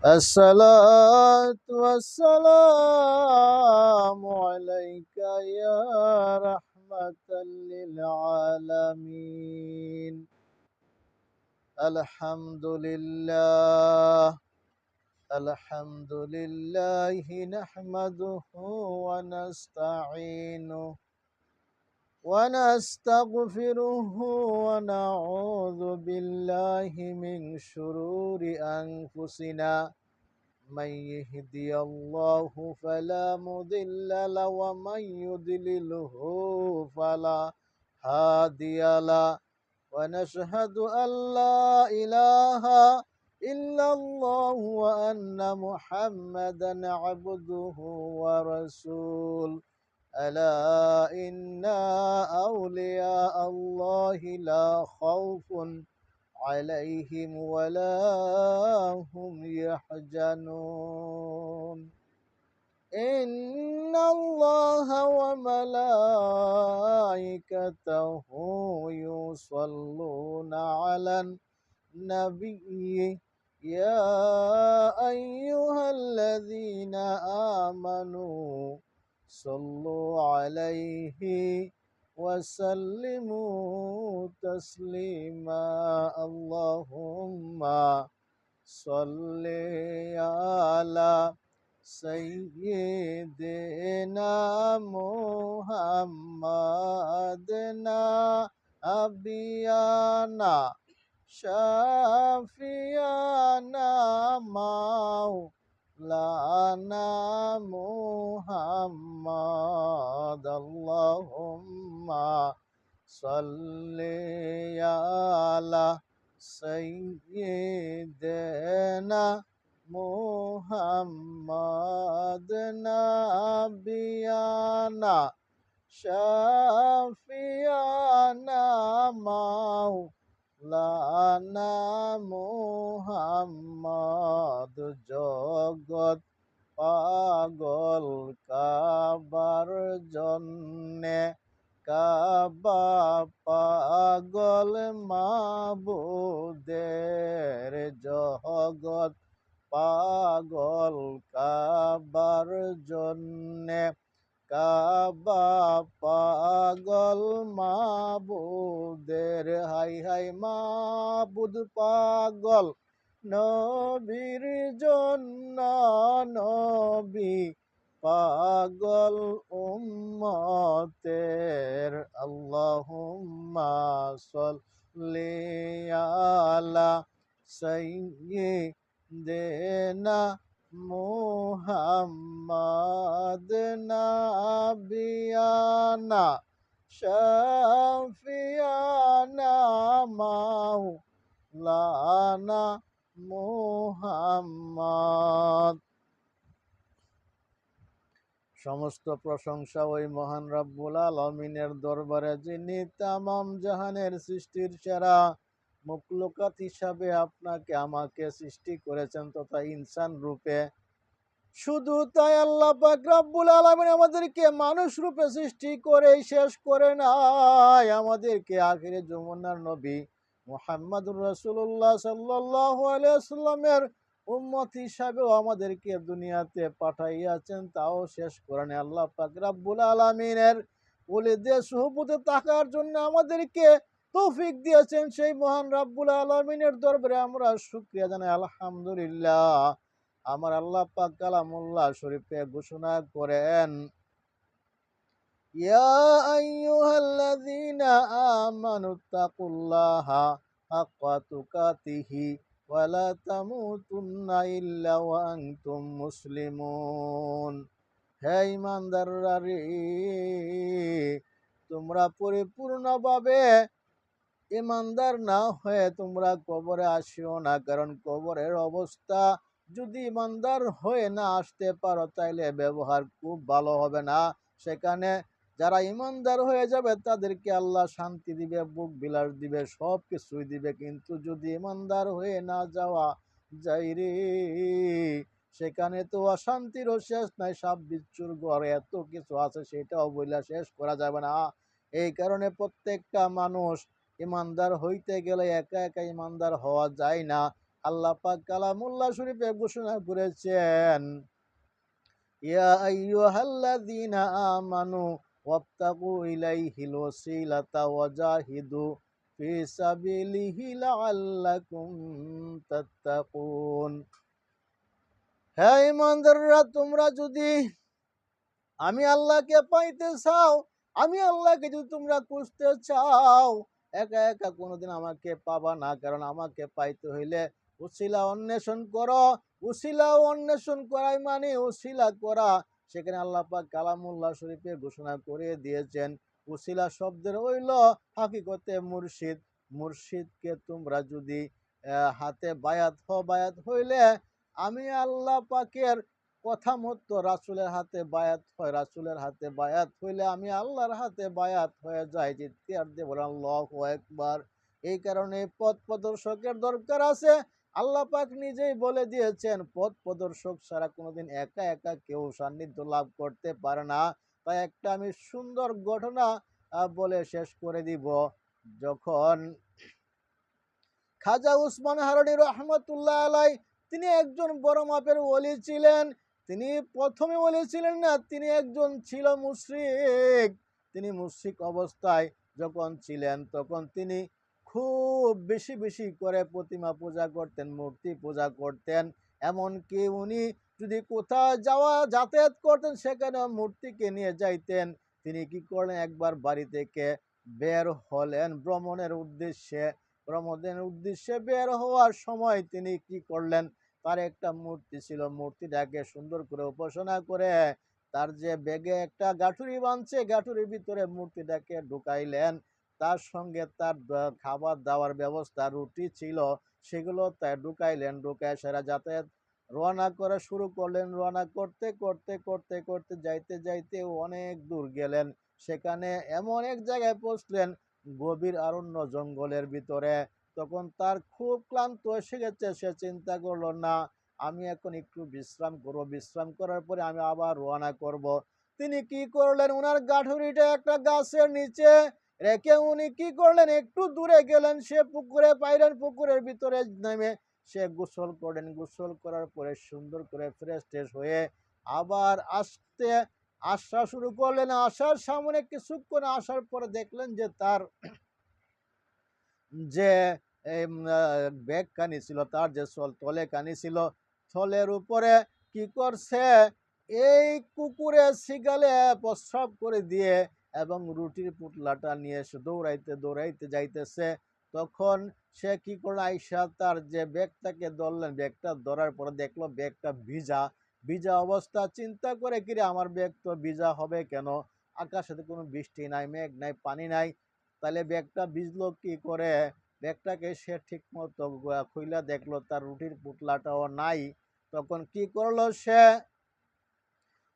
الصلاة والسلام عليك يا رحمة للعالمين. الحمد لله الحمد لله نحمده ونستعينه ونستغفره ونعوذ بالله من شرور أنفسنا. من يهدي الله فلا مضل له ومن يضلله فلا هادي له. ونشهد أن لا إله إلا الله وأن محمدا عبده ورسوله ألا إن أولياء الله لا خوف عليهم ولا هم يحزنون إن الله وملائكته يصلون على النبي يا أيها الذين آمنوا صلوا عليه وسلموا تسليما. اللهم صل على سيدنا محمدنا أبيانا شافيانا مولانا محمد اللهم صل على سيدنا محمد نبينا شافيانا مولانا লানা মোহাম্মদ জগত পাগল কাবার জন্যে কাবা পাগল মাবুদের জগত পাগল কাবার জন্যে কাবা পাগল মাবুদের, হাই হাই, মাবুদ পাগল নবীর জন্য নবী পাগল উম্মতের। আল্লাহুম্মা সাল্লি আলা সাইয়্যিদিনা মুহাম্মাদ নাবিয়ানা, শাফিয়ানা, মাওলানা মুহাম্মদ। সমস্ত প্রশংসা ওই মহান রব্বুল আলমিনের দরবারে, যিনি তামাম জাহানের সৃষ্টির সেরা মুকলুকাত হিসাবে আপনাকে আমাকে সৃষ্টি করেছেন তথা ইনসান রূপে। শুধু তাই আল্লাহ রব্বুল আলমিন আমাদেরকে মানুষ রূপে সৃষ্টি করে শেষ করে নাই। আমাদেরকে আখিরে যমুনার নবী মোহাম্মদ আলাইহি ওয়াসাল্লামের উম্মত হিসাবেও আমাদেরকে দুনিয়াতে পাঠাইয়াছেন, তাও শেষ করেন আল্লাহ রাব্বুল আলামিনের ওলিদের সুহবতে থাকার জন্য আমাদেরকে তৌফিক দিয়েছেন সেই মহান রাব্বুল আলামিনের দরবারে। আমরা শুকরিয়া জানাই, আলহামদুলিল্লাহ। আমার আল্লাহ পাক কালামুল্লাহ শরীফে ঘোষণা করেন, ইয়া ইমানদাররা রে, তোমরা পরিপূর্ণভাবে ইমানদার না হয়ে তোমরা কবরে আসিও না, কারণ কবরের অবস্থা যদি ইমানদার হয়ে না আসতে পারো তাইলে ব্যবহার খুব ভালো হবে না। সেখানে যারা ইমানদার হয়ে যাবে তাদেরকে আল্লাহ শান্তি দিবে, বুক বিলাস দিবে সব কিছুই দিবে। কিন্তু যদি ইমানদার হয়ে না যাওয়া যাই রে, সেখানে তো অশান্তিরও শেষ নাই সাপ বিচ্ছুর ঘরে এত কিছু আছে, সেটাও বইলা শেষ করা যাবে না। এই কারণে প্রত্যেকটা মানুষ ইমানদার হইতে গেলে একা একা ইমানদার হওয়া যায় না। আল্লাহ পাক কালামুল্লাহ শরীফে ঘোষণা করেছেন হে ইমানদাররা, তোমরা যদি আমি আল্লাহকে পাইতে চাও, আমি আল্লাহকে যদি তোমরা খুঁজতে চাও একা একা কোনোদিন আমাকে পাবা না। কারণ আমাকে পাইতে হইলে উশিলা অন্বেষণ করো। উশিলা অন্বেষণ করাই মানে উশিলা করা। সেখানে আল্লাহ পাক কালামুল্লাহ শরীফে ঘোষণা করে দিয়েছেন, উশিলা শব্দের হইল হাকিকতে মুর্শিদ। মুর্শিদকে তোমরা যদি হাতে বায়াত হ বায়াত হইলে আমি আল্লাহ পাকের কথা মতো রাসুলের হাতে বায়াত হয়, রাসুলের হাতে বায়াত হইলে আমি আল্লাহর হাতে বায়াত হয়ে যাই চিৎকার দিয়ে বলেন, আল্লাহ একবার এই কারণে পথ প্রদর্শকের দরকার আছে। আল্লাহ পাক নিজেই বলে দিয়েছেন, পথ প্রদর্শক ছাড়া কোনোদিন একা একা কেউ সান্নিধ্য লাভ করতে পারে না। তাই একটা আমি সুন্দর ঘটনা বলে শেষ করে দিব। যখন খাজা উসমান হারুনি রহমতুল্লাহ আলাই তিনি একজন বড় মাপের ওলি ছিলেন। তিনি প্রথমে বলেছিলেন না, তিনি একজন ছিল মুশরিক। তিনি মুশরিক অবস্থায় যখন ছিলেন, তখন তিনি খুব বেশি বেশি করে প্রতিমা পূজা করতেন, মূর্তি পূজা করতেন। এমনকি উনি যদি কোথাও যাওয়া, যাতায়াত করতেন সেখানে মূর্তিকে নিয়ে যাইতেন। তিনি কি করলেন? একবার বাড়ি থেকে বের হলেন। ভ্রমণের উদ্দেশ্যে ভ্রমণের উদ্দেশ্যে বের হওয়ার সময় তিনি কি করলেন? তার একটা মূর্তি ছিল। মূর্তিটাকে সুন্দর করে উপাসনা করে তার যে ব্যাগে একটা গাঠুরি বাঁধছে, গাঠুরির ভিতরে মূর্তিটাকে ঢুকাইলেন। তার সঙ্গে তার খাবার দাওয়ার ব্যবস্থা রুটি ছিল, সেগুলো তাই ঢুকাইলেন। ঢুকায় সেরা যাতায়াত রওনা করা শুরু করলেন। রওনা করতে করতে করতে করতে যাইতে যাইতে অনেক দূর গেলেন। সেখানে এমন এক জায়গায় পৌঁছলেন গভীর অরণ্য জঙ্গলের ভিতরে। তখন তার খুব ক্লান্ত এসে গেছে। সে চিন্তা করল, না, আমি এখন একটু বিশ্রাম করব। বিশ্রাম করার পরে আমি আবার রওনা করব। তিনি কি করলেন? ওনার গাঠুরিটা একটা গাছের নিচে রেখে উনি কি করলেন? একটু দূরে গেলেন। সে পুকুরে পাইলেন পুকুরের ভিতরে নেমে সে গোসল করলেন। গোসল করার পরে সুন্দর করে ফ্রেশ ট্রেশ হয়ে আবার আসতে, আসা শুরু করলেন। আসার সামনে কিছুক্ষণ আসার পরে দেখলেন যে তার যে ব্যাগ কানি ছিল, তার যে তলে কানি ছিল থলের উপরে কি করছে? এই কুকুরে শিগালে প্রস্রাব করে দিয়ে এবং রুটির পুটলাটা নিয়ে এসে দৌড়াইতে দৌড়াইতে যাইতেছে। তখন সে কি করল? আইসা তার যে ব্যাগটাকে ধরলেন, ব্যাগটা ধরার পরে দেখল ব্যাগটা ভিজা। ভিজা অবস্থা, চিন্তা করে, কিরে, আমার ব্যাগ তো ভিজা হবে কেন? আকাশে তো কোনো বৃষ্টি নাই, মেঘ নাই, পানি নাই। তাহলে ব্যাগটা ভিজলো কি করে? ব্যাগটাকে সে ঠিক মতো খুইলা দেখল, তার রুটির পুটলাটাও নাই। তখন কি করল সে?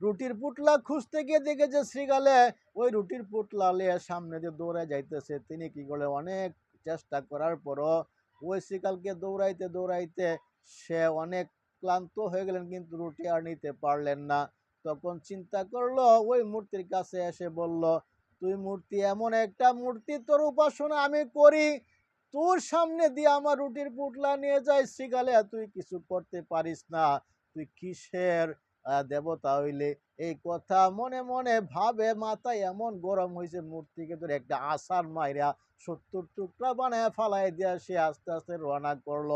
রুটির পুটলা খুঁজতে গিয়ে দেখে যে শ্রীগালে ওই রুটির পুটলা লিয়ে সামনে দিয়ে দৌড়ে যাইতেছে, তিনি কি করলে অনেক চেষ্টা করার পরও ওই শ্রীকালকে দৌড়াইতে দৌড়াইতে সে অনেক ক্লান্ত হয়ে গেলেন, কিন্তু রুটি আর নিতে পারলেন না। তখন চিন্তা করল, ওই মূর্তির কাছে এসে বলল তুই মূর্তি, এমন একটা মূর্তি তোর উপাসনা আমি করি। তোর সামনে দিয়ে আমার রুটির পুটলা নিয়ে যাই শ্রীকালে তুই কিছু করতে পারিস না। তুই কিসের দেবতা হইলে? এই কথা মনে মনে ভাবে, মাথায় এমন গরম হয়েছে মূর্তিকে তোর একটা আশার মাইরা সত্তর টুকরা বানায় ফালাই দিয়া সে আস্তে আস্তে রওনা করল।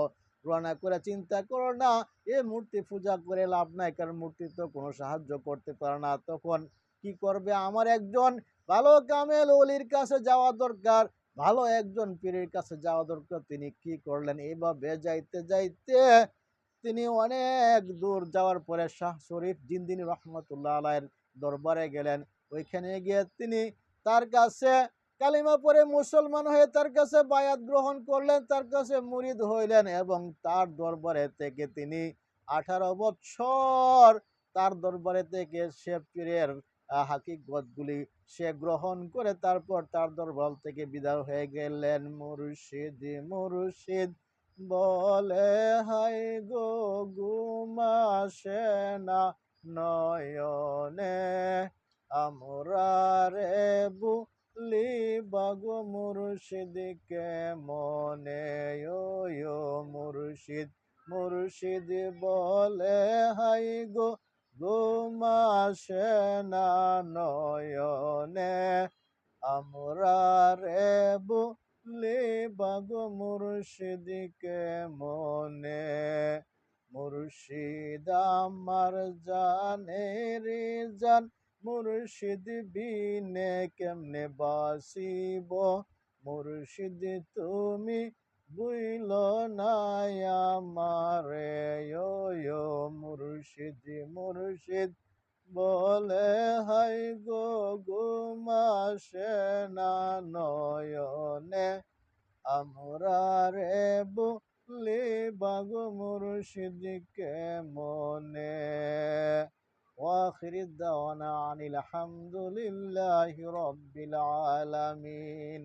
রওনা করে চিন্তা করো না, এ মূর্তি পূজা করে লাভ নাই, কারণ মূর্তি তো কোনো সাহায্য করতে পারে না। তখন কি করবে? আমার একজন ভালো কামেল অলির কাছে যাওয়া দরকার। ভালো একজন পীরের কাছে যাওয়া দরকার। তিনি কি করলেন? এইভাবে যাইতে যাইতে তিনি অনেক দূর যাওয়ার পরে শাহ শরীফ জিন্দিনী রহমতুল্লাহ আলাইয়ের দরবারে গেলেন। ওইখানে গিয়ে তিনি তার কাছে কালিমা পরে মুসলমান হয়ে তার কাছে বায়াত গ্রহণ করলেন, তার কাছে মুরিদ হইলেন এবং তার দরবারে থেকে তিনি আঠারো বছর তার দরবারে থেকে সে পীরের হাকিকতগুলি সে গ্রহণ করে তারপর তার দরবার থেকে বিদায় হয়ে গেলেন মুর্শিদ মুর্শিদ বলে হাই গো গুমাসে না নয়নে। আমরা রে বুলি, বাগো মুর্শিদকে মনে ও মুর্শিদ? মুর্শিদ বলে হাই গো ঘুমাসে নয়নে। আমরা রে বুলি, বাগো মুর্শিদকে মনে। মুর্শিদ আমার জানে রে জান। মুর্শিদ বিনে কেমনে বাসিব? মুর্শিদ তুমি বুইল নাই আমারে ও মুর্শিদ মুর্শিদ বলে হাই গো ঘুমাসে না নয়নে আমরা রে বলি বাগো মুর্শিদকে মনে واخر الدعوانا عن الحمد لله رب العالمين